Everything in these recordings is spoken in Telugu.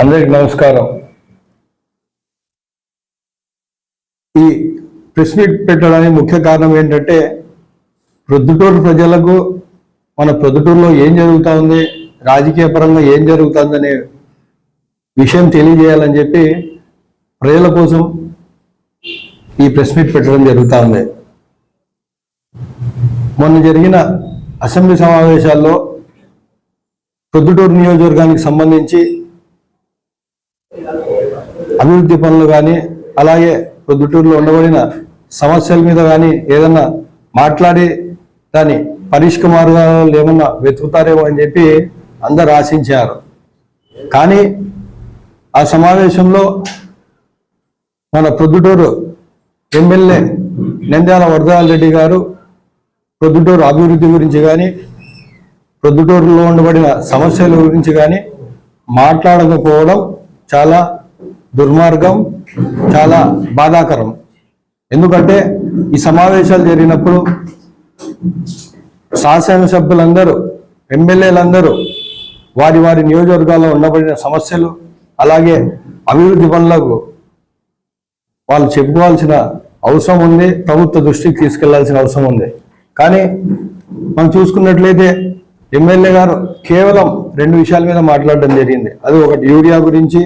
అందరికి నమస్కారం. ఈ ప్రెస్ మీట్ పెట్టడానికి ముఖ్య కారణం ఏంటంటే ప్రొద్దుటూరు ప్రజలకు మన ప్రొద్దుటూరులో ఏం జరుగుతూ ఉంది రాజకీయ పరంగా ఏం జరుగుతుందనే విషయం తెలియజేయాలని చెప్పి ప్రజల కోసం ఈ ప్రెస్ మీట్ పెట్టడం జరుగుతూ ఉంది మొన్న జరిగిన అసెంబ్లీ సమావేశాల్లో ప్రొద్దుటూరు నియోజకవర్గానికి సంబంధించి అభివృద్ధి పనులు కానీ అలాగే ప్రొద్దుటూరులో ఉండబడిన సమస్యల మీద కానీ ఏదన్నా మాట్లాడి దాని పరిష్క మార్గాలు ఏమన్నా వెతుకుతారేమో అని చెప్పి అందరు ఆశించారు. కానీ ఆ సమావేశంలో మన ప్రొద్దుటూరు ఎమ్మెల్యే నంద్యాల వరదరాల రెడ్డి గారు ప్రొద్దుటూరు అభివృద్ధి గురించి కానీ ప్రొద్దుటూరులో ఉండబడిన సమస్యల గురించి కానీ మాట్లాడకపోవడం చాలా దుర్మార్గం చాలా బాధాకరం. ఎందుకంటే ఈ సమావేశాలు జరిగినప్పుడు శాసనసభ్యులందరూ ఎమ్మెల్యేలందరూ వారి వారి నియోజకవర్గాల్లో ఉండబడిన సమస్యలు అలాగే అభివృద్ధి పనులకు వాళ్ళు చెప్పుకోవాల్సిన అవసరం ఉంది ప్రభుత్వ దృష్టికి తీసుకెళ్ళాల్సిన అవసరం ఉంది. కానీ మనం చూసుకున్నట్లయితే ఎమ్మెల్యే గారు కేవలం రెండు విషయాల మీద మాట్లాడడం జరిగింది. అది ఒకటి యూరియా గురించి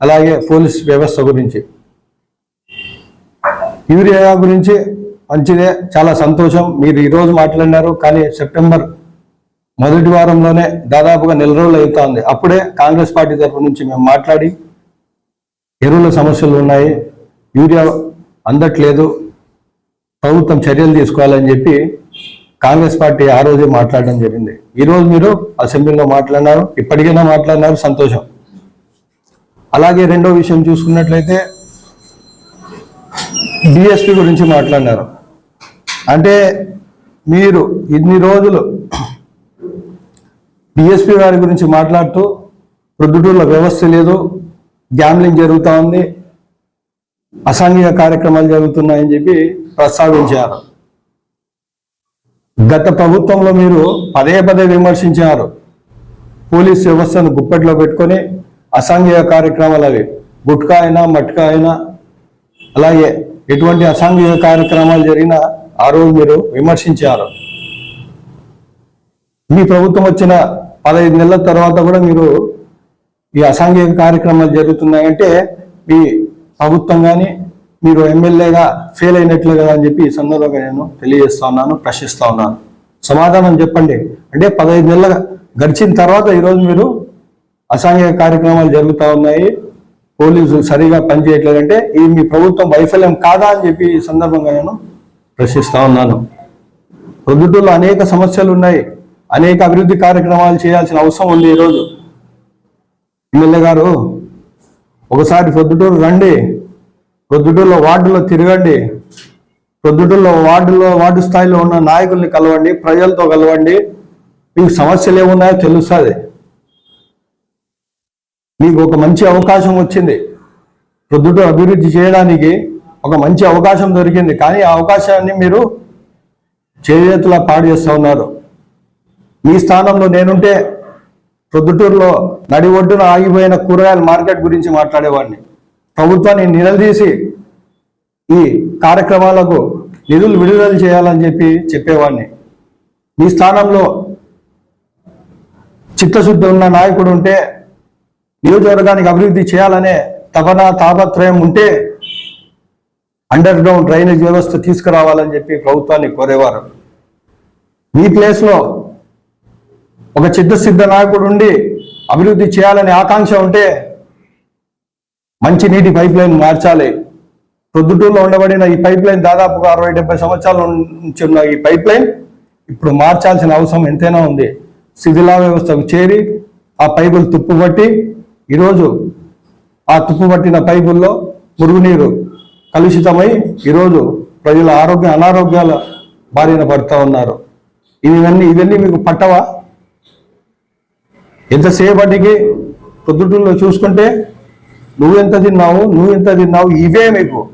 అలాగే పోలీస్ వ్యవస్థ గురించి. యూరియా గురించి మంచిదే చాలా సంతోషం. మీరు ఈరోజు మాట్లాడినారు కానీ సెప్టెంబర్ మొదటి వారంలోనే దాదాపుగా నెల రోజులు అవుతోంది అప్పుడే కాంగ్రెస్ పార్టీ తరఫు నుంచి మేము మాట్లాడి ఎరువుల సమస్యలు ఉన్నాయి యూరియా అందట్లేదు ప్రభుత్వం చర్యలు తీసుకోవాలని చెప్పి కాంగ్రెస్ పార్టీ ఆ రోజే మాట్లాడడం జరిగింది. ఈరోజు మీరు అసెంబ్లీలో మాట్లాడినారు ఇప్పటికైనా మాట్లాడినారు సంతోషం. అలాగే రెండో విషయం చూసుకున్నట్లయితే డిఎస్పి గురించి మాట్లాడినారు. అంటే మీరు ఇన్ని రోజులు డిఎస్పి గారి గురించి మాట్లాడుతూ ప్రొద్దుటూరులో వ్యవస్థ లేదు గ్యామ్లింగ్ జరుగుతూ ఉంది అసాంఘిక కార్యక్రమాలు జరుగుతున్నాయని చెప్పి ప్రస్తావించారు. గత ప్రభుత్వంలో మీరు పదే పదే విమర్శించారు. పోలీస్ వ్యవస్థను గుప్పెట్లో పెట్టుకొని అసాంఘిక కార్యక్రమాలు అవి. గుట్కా అయినా మట్కా అయినా అలాగే ఎటువంటి అసాంఘిక కార్యక్రమాలు జరిగినా ఆ రోజు మీరు విమర్శించారు. మీ ప్రభుత్వం వచ్చిన పదహైదు నెలల తర్వాత కూడా మీరు ఈ అసాంఘిక కార్యక్రమాలు జరుగుతున్నాయంటే మీ ప్రభుత్వం కానీ మీరు ఎమ్మెల్యేగా ఫెయిల్ అయినట్లు కదా అని చెప్పి ఈ సందర్భంగా నేను తెలియజేస్తా ఉన్నాను ప్రశ్నిస్తా ఉన్నాను. సమాధానం చెప్పండి. అంటే పదహైదు నెలల గడిచిన తర్వాత ఈరోజు మీరు అసాంఘిక కార్యక్రమాలు జరుగుతూ ఉన్నాయి. పోలీసులు సరిగా పనిచేయట్లేదంటే ఇది మీ ప్రభుత్వం వైఫల్యం కాదా అని చెప్పి ఈ సందర్భంగా నేను ప్రశ్నిస్తా ఉన్నాను. ప్రొద్దుటూరులో అనేక సమస్యలు ఉన్నాయి. అనేక అభివృద్ధి కార్యక్రమాలు చేయాల్సిన అవసరం ఉంది ఈరోజు. ఎమ్మెల్యే గారు ఒకసారి ప్రొద్దుటూరు రండి. ప్రొద్దుటూరులో వార్డులో తిరగండి. ప్రొద్దుటూరులో వార్డులో వార్డు స్థాయిలో ఉన్న నాయకుల్ని కలవండి ప్రజలతో కలవండి. మీకు సమస్యలు ఏమున్నాయో తెలుస్తుంది. మీకు ఒక మంచి అవకాశం వచ్చింది. ప్రొద్దుట అభివృద్ధి చేయడానికి ఒక మంచి అవకాశం దొరికింది. కానీ ఆ అవకాశాన్ని మీరు చేతులా పాడు చేస్తూ ఉన్నారు. మీ స్థానంలో నేనుంటే ప్రొద్దుటూరులో నడి ఒడ్డున ఆగిపోయిన కూరగాయల మార్కెట్ గురించి మాట్లాడేవాడిని. ప్రభుత్వాన్ని నిలదీసి ఈ కార్యక్రమాలకు నిధులు విడుదల చేయాలని చెప్పి చెప్పేవాడిని. మీ స్థానంలో చిత్తశుద్ధి ఉన్న నాయకుడు ఉంటే నియోజకవర్గానికి అభివృద్ధి చేయాలనే తపన తాపత్రయం ఉంటే అండర్ గ్రౌండ్ డ్రైనేజ్ వ్యవస్థ తీసుకురావాలని చెప్పి ప్రభుత్వాన్ని కోరేవారు. మీ ప్లేస్లో ఒక చిత్తసిద్ధ నాయకుడు ఉండి అభివృద్ధి చేయాలనే ఆకాంక్ష ఉంటే మంచి నీటి పైప్ లైన్ మార్చాలి. ప్రొద్దుటూరులో ఉండబడిన ఈ పైప్ లైన్ దాదాపుగా అరవై డెబ్బై సంవత్సరాల నుంచి ఉన్న ఈ పైప్ లైన్ ఇప్పుడు మార్చాల్సిన అవసరం ఎంతైనా ఉంది. శిథిలా వ్యవస్థకు చేరి ఆ పైపులు తుప్పుబట్టి ఈరోజు ఆ తుప్పుపట్టిన పైపుల్లో మురుగునీరు కలుషితమై ఈరోజు ప్రజల ఆరోగ్య అనారోగ్యాల బారిన పడుతూ ఉన్నారు. ఇవన్నీ ఇవన్నీ మీకు పట్టవా? ఎంతసేపటికి పొద్దుటూరులో చూసుకుంటే నువ్వెంత తిన్నావు నువ్వెంత తిన్నావు ఇవే మీకు.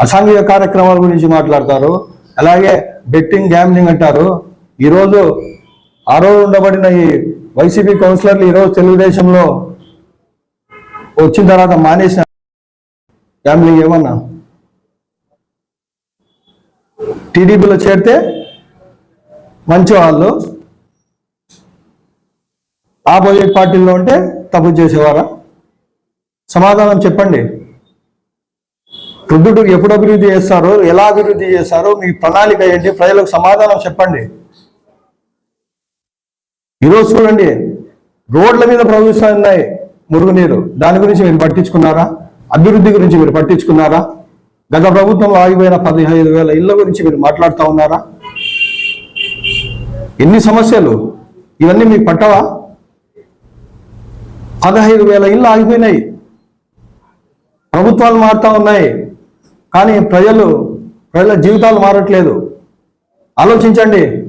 అసాంఘిక కార్యక్రమాల గురించి మాట్లాడతారు. అలాగే బెట్టింగ్ గ్యామ్లింగ్ అంటారు. ఈరోజు ఆ రోజు ఉండబడిన ఈ వైసీపీ కౌన్సిలర్లు ఈరోజు తెలుగుదేశంలో వచ్చిన తర్వాత మానేసిన ఫ్యామిలీ ఏమన్నా? టీడీపీలో చేరితే మంచి వాళ్ళు ఆపోజిట్ పార్టీలో ఉంటే తప్పు చేసేవారా? సమాధానం చెప్పండి. ప్రొద్దుటూ ఎప్పుడు అభివృద్ధి చేస్తారో ఎలా అభివృద్ధి చేస్తారో మీ ప్రణాళిక ఏంటి? ప్రజలకు సమాధానం చెప్పండి. ఈరోజు చూడండి రోడ్ల మీద ప్రవహిస్తున్నాయి మురుగునీరు దాని గురించి మీరు పట్టించుకున్నారా? అభివృద్ధి గురించి మీరు పట్టించుకున్నారా? గత ప్రభుత్వంలో ఆగిపోయిన పదిహేను వేల ఇళ్ళ గురించి మీరు మాట్లాడుతూ ఉన్నారా? ఎన్ని సమస్యలు? ఇవన్నీ మీకు పట్టవా? పదహైదు వేల ఇళ్ళు ఆగిపోయినాయి. ప్రభుత్వాలు మారుతూ ఉన్నాయి. కానీ ప్రజలు ప్రజల జీవితాలు మారట్లేదు. ఆలోచించండి.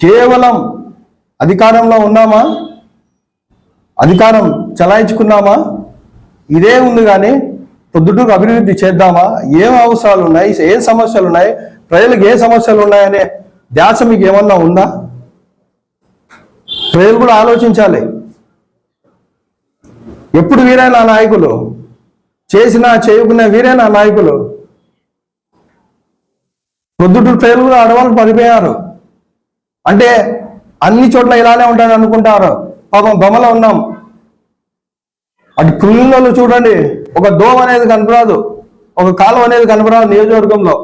కేవలం అధికారంలో ఉన్నామా? అధికారం చలాయించుకున్నామా? ఇదే ఉంది కానీ పొద్దుటూరు అభివృద్ధి చేద్దామా? ఏం అవసరాలు ఉన్నాయి ఏ సమస్యలు ఉన్నాయి ప్రజలకు ఏ సమస్యలు ఉన్నాయనే ధ్యాస మీకు ఏమన్నా ఉందా? ప్రజలు కూడా ఆలోచించాలి. ఎప్పుడు వీరే నా నాయకులు? చేసినా చేయకున్నా వీరే నా నాయకులు? పొద్దుటూరు ప్రజలు కూడా ఆడవాళ్ళు పడిపోయారు. అంటే అన్ని చోట్ల ఇలానే ఉంటాను అనుకుంటారు పాపం బొమ్మలో ఉన్నాం. అటు కృష్ణలో చూడండి ఒక దోమ అనేది కనపరాదు ఒక కాలం అనేది కనపరాదు నియోజకవర్గంలో.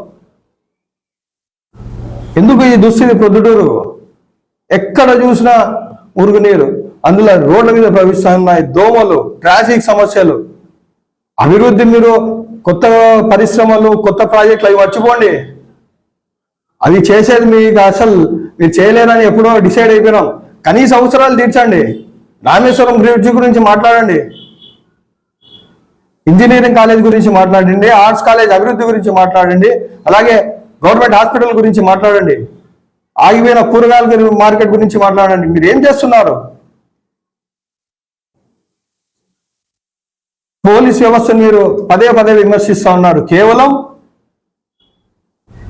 ఎందుకు ఈ దుస్థితి ప్రొద్దుటూరు ఎక్కడ చూసినా మురుగునీరు అందులో రోడ్ల మీద ప్రవహిస్తున్నాయి దోమలు ట్రాఫిక్ సమస్యలు. అభివృద్ధి మీరు కొత్త పరిశ్రమలు కొత్త ప్రాజెక్టులు అవి మర్చిపోండి. అవి చేసేది మీకు అసలు మీరు చేయలేరని ఎప్పుడో డిసైడ్ అయిపోయినాం. కనీస అవసరాలు తీర్చండి. రామేశ్వరం బ్రిడ్జ్ గురించి మాట్లాడండి. ఇంజనీరింగ్ కాలేజ్ గురించి మాట్లాడండి ఆర్ట్స్ కాలేజ్ అభివృద్ధి గురించి మాట్లాడండి అలాగే గవర్నమెంట్ హాస్పిటల్ గురించి మాట్లాడండి ఆగిపోయిన కూరగాయల మార్కెట్ గురించి మాట్లాడండి. మీరు ఏం చేస్తున్నారు? పోలీస్ వ్యవస్థను మీరు పదే పదే విమర్శిస్తూ ఉన్నారు. కేవలం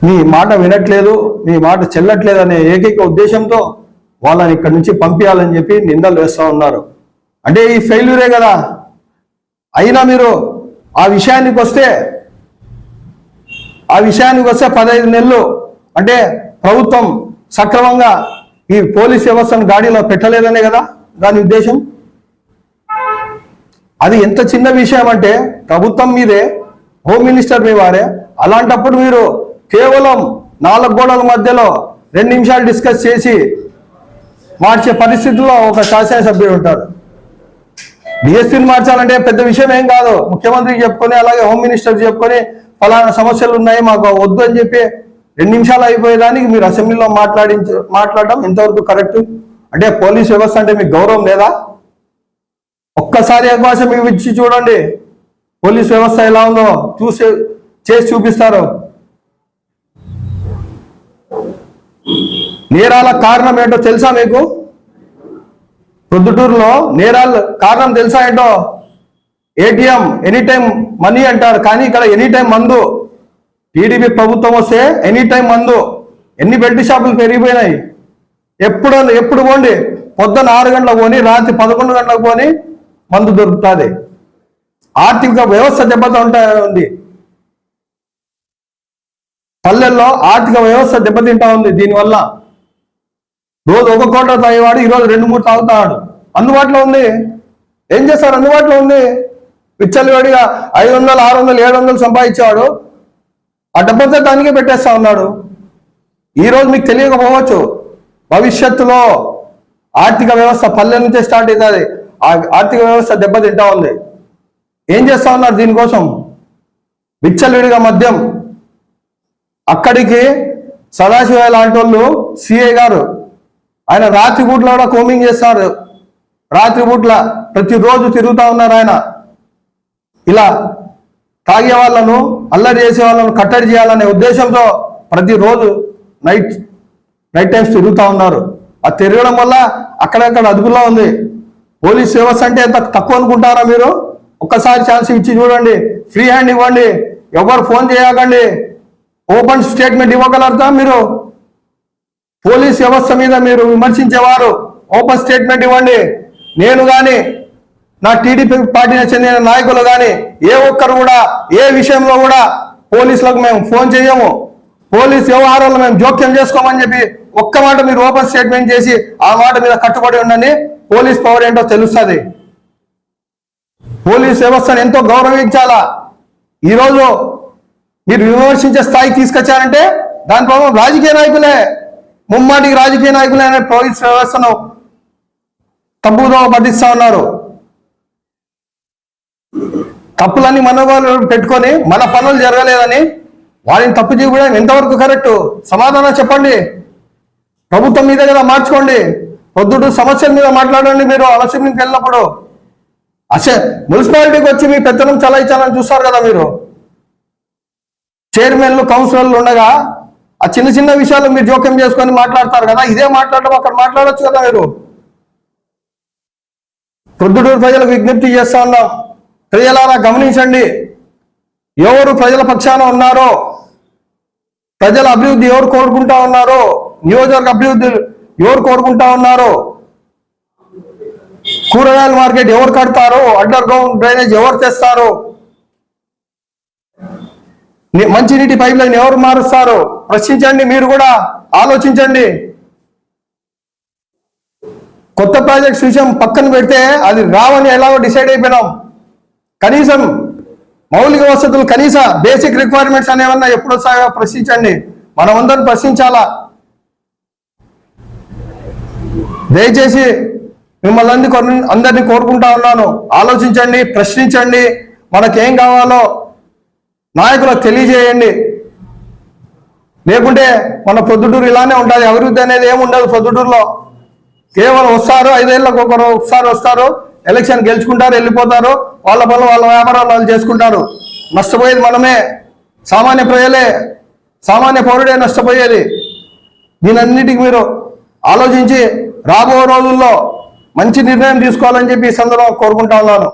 మీ మాట వినట్లేదు మీ మాట చెల్లట్లేదు అనే ఏకైక ఉద్దేశంతో వాళ్ళని ఇక్కడి నుంచి పంపించాలని చెప్పి నిందలు వేస్తూ ఉన్నారు. అంటే ఈ ఫెయిల్యూరే కదా. అయినా మీరు ఆ విషయానికి వస్తే ఆ విషయానికి వస్తే పదహైదు నెలలు అంటే ప్రభుత్వం సక్రమంగా ఈ పోలీస్ వ్యవస్థను గాడిలో పెట్టలేదనే కదా దాని ఉద్దేశం? అది ఎంత చిన్న విషయం అంటే ప్రభుత్వం మీదే హోమ్ మినిస్టర్ మీ వారే అలాంటప్పుడు మీరు కేవలం నాలుగు గోడల మధ్యలో రెండు నిమిషాలు డిస్కస్ చేసి మార్చే పరిస్థితుల్లో ఒక శాసనసభ్యుడు ఉంటారు బిఎస్పీని మార్చాలంటే పెద్ద విషయం ఏం కాదు. ముఖ్యమంత్రికి చెప్పుకొని అలాగే హోమ్ మినిస్టర్ చెప్పుకొని ఫలానా సమస్యలు ఉన్నాయి మాకు వద్దు అని చెప్పి రెండు నిమిషాలు అయిపోయేదానికి మీరు అసెంబ్లీలో మాట్లాడించ మాట్లాడడం ఎంతవరకు కరెక్ట్? అంటే పోలీస్ వ్యవస్థ అంటే మీకు గౌరవం లేదా? ఒక్కసారి అవకాశం ఇవి ఇచ్చి చూడండి. పోలీస్ వ్యవస్థ ఎలా ఉందో చూసి చేసి చూపిస్తారు. నేరాల కారణం ఏంటో తెలుసా మీకు? ప్రొద్దుటూరులో నేరాలు కారణం తెలుసా ఏంటో? ఏటీఎం ఎనీ టైం మనీ అంటారు. కానీ ఇక్కడ ఎనీ టైం మందు టీడీపీ ప్రభుత్వం వస్తే ఎనీ టైం మందు. ఎన్ని బెల్ట్ షాపులు పెరిగిపోయినాయి? ఎప్పుడు ఎప్పుడు పోండి? పొద్దున్న ఆరు గంటలకు పోని రాత్రి పదకొండు గంటలకు పోని మందు దొరుకుతుంది. ఆర్థిక వ్యవస్థ దెబ్బతో ఉంది. పల్లెల్లో ఆర్థిక వ్యవస్థ దెబ్బతింటా ఉంది దీనివల్ల. రోజు ఒక కోట తాగేవాడు ఈరోజు రెండు మూడు తాగుతాడు. అందుబాటులో ఉంది. ఏం చేస్తారు? అందుబాటులో ఉంది. విచ్చలవాడిగా ఐదు వందలు ఆరు వందలు ఏడు వందలు సంపాదించేవాడు. ఆ డబ్బంతా దానికే పెట్టేస్తా ఉన్నాడు. ఈరోజు మీకు తెలియకపోవచ్చు. భవిష్యత్తులో ఆర్థిక వ్యవస్థ పల్లె నుంచే స్టార్ట్ అవుతుంది. ఆ ఆర్థిక వ్యవస్థ దెబ్బతింటా ఉంది. ఏం చేస్తా ఉన్నారు దీనికోసం? విచ్చలవిడిగా మద్యం. అక్కడికి సదాశివ లాంటి వాళ్ళు సిఐ గారు ఆయన రాత్రిపూట్ల కూడా కోమింగ్ చేస్తారు. రాత్రిపూట్ల ప్రతిరోజు తిరుగుతూ ఉన్నారు ఆయన. ఇలా తాగే వాళ్ళను అల్లరి చేసే వాళ్ళను కట్టడి చేయాలనే ఉద్దేశంతో ప్రతిరోజు నైట్ నైట్ టైమ్స్ తిరుగుతూ ఉన్నారు. ఆ తిరగడం వల్ల అక్కడక్కడ అదుపులో ఉంది. పోలీస్ వ్యవస్థ అంటే ఎంత తక్కువ అనుకుంటారా మీరు? ఒక్కసారి ఛాన్స్ ఇచ్చి చూడండి. ఫ్రీ హ్యాండ్ ఇవ్వండి. ఎవరు ఫోన్ చేయకండి. ఓపెన్ స్టేట్మెంట్ ఇవ్వగలుగుతా మీరు? పోలీస్ వ్యవస్థ మీద మీరు విమర్శించేవారు ఓపెన్ స్టేట్మెంట్ ఇవ్వండి. నేను కానీ నా టీడీపీ పార్టీకి చెందిన నాయకులు కానీ ఏ ఒక్కరు కూడా ఏ విషయంలో కూడా పోలీసులకు మేము ఫోన్ చేయము. పోలీస్ వ్యవహారాలు మేము జోక్యం చేసుకోమని చెప్పి ఒక్క మాట మీరు ఓపెన్ స్టేట్మెంట్ చేసి ఆ మాట మీద కట్టుబడి ఉండండి. పోలీస్ పవర్ ఏంటో తెలుస్తుంది. పోలీస్ వ్యవస్థను ఎంతో గౌరవించాలా? ఈరోజు మీరు విమర్శించే స్థాయికి తీసుకొచ్చారంటే దాని ప్రభావం రాజకీయ నాయకులే. ముమ్మాటికి రాజకీయ నాయకులైన పోలీస్ వ్యవస్థను తప్పుదో పట్టిస్తా ఉన్నారు. తప్పులన్నీ మన వాళ్ళు పెట్టుకొని మన పనులు జరగలేదని వారిని తప్పు చేయడం ఎంతవరకు కరెక్ట్? సమాధానం చెప్పండి. ప్రభుత్వం మీద కదా మార్చుకోండి. పొద్దుడు సమస్యల మీద మాట్లాడండి మీరు. అలసీకి వెళ్ళినప్పుడు అసే మున్సిపాలిటీకి వచ్చి మీ పెత్తనం చలాయించాలని చూస్తారు కదా మీరు. చైర్మన్లు కౌన్సిలర్లు ఉండగా ఆ చిన్న చిన్న విషయాలు మీరు జోక్యం చేసుకొని మాట్లాడతారు కదా ఇదే మాట్లాడడం అక్కడ మాట్లాడచ్చు కదా మీరు? ప్రొద్దుటూరు ప్రజలకు విజ్ఞప్తి చేస్తా ఉన్నాం. ప్రజలారా గమనించండి. ఎవరు ప్రజల పక్షాన ఉన్నారో ప్రజల అభివృద్ధి ఎవరు కోరుకుంటా ఉన్నారో నియోజకవర్గ అభివృద్ధి ఎవరు కోరుకుంటా ఉన్నారో కూరగాయల మార్కెట్ ఎవరు కడతారో అండర్ గ్రౌండ్ డ్రైనేజ్ ఎవరు తెస్తారో మంచినీటి పైప్ లైన్ ఎవరు మారుస్తారు ప్రశ్నించండి మీరు కూడా ఆలోచించండి. కొత్త ప్రాజెక్ట్స్ విషయం పక్కన పెడితే అది రావని ఎలాగో డిసైడ్ అయిపోయినాం. కనీసం మౌలిక వసతులు కనీస బేసిక్ రిక్వైర్మెంట్స్ అనేవన్నా ఎప్పుడు వస్తాయో ప్రశ్నించండి. మనమందరం ప్రశ్నించాలా? దయచేసి మిమ్మల్ని అందరి అందరినీ కోరుకుంటా ఉన్నాను. ఆలోచించండి ప్రశ్నించండి. మనకేం కావాలో నాయకులకు తెలియజేయండి. లేకుంటే మన పొద్దుటూరు ఇలానే ఉంటుంది అభివృద్ధి అనేది ఏమి ఉండదు పొద్దుటూరులో. కేవలం వస్తారు ఐదేళ్ళకు ఒకరు ఒకసారి వస్తారు ఎలక్షన్ గెలుచుకుంటారు వెళ్ళిపోతారు వాళ్ళ పనులు వాళ్ళ వ్యాపారాలు వాళ్ళు చేసుకుంటారు. నష్టపోయేది మనమే. సామాన్య ప్రజలే. సామాన్య పౌరుడే నష్టపోయేది. దీనన్నిటికి మీరు ఆలోచించి రాబో రోజుల్లో మంచి నిర్ణయం తీసుకోవాలని చెప్పి ఈ సందర్భంగా కోరుకుంటా ఉన్నాను.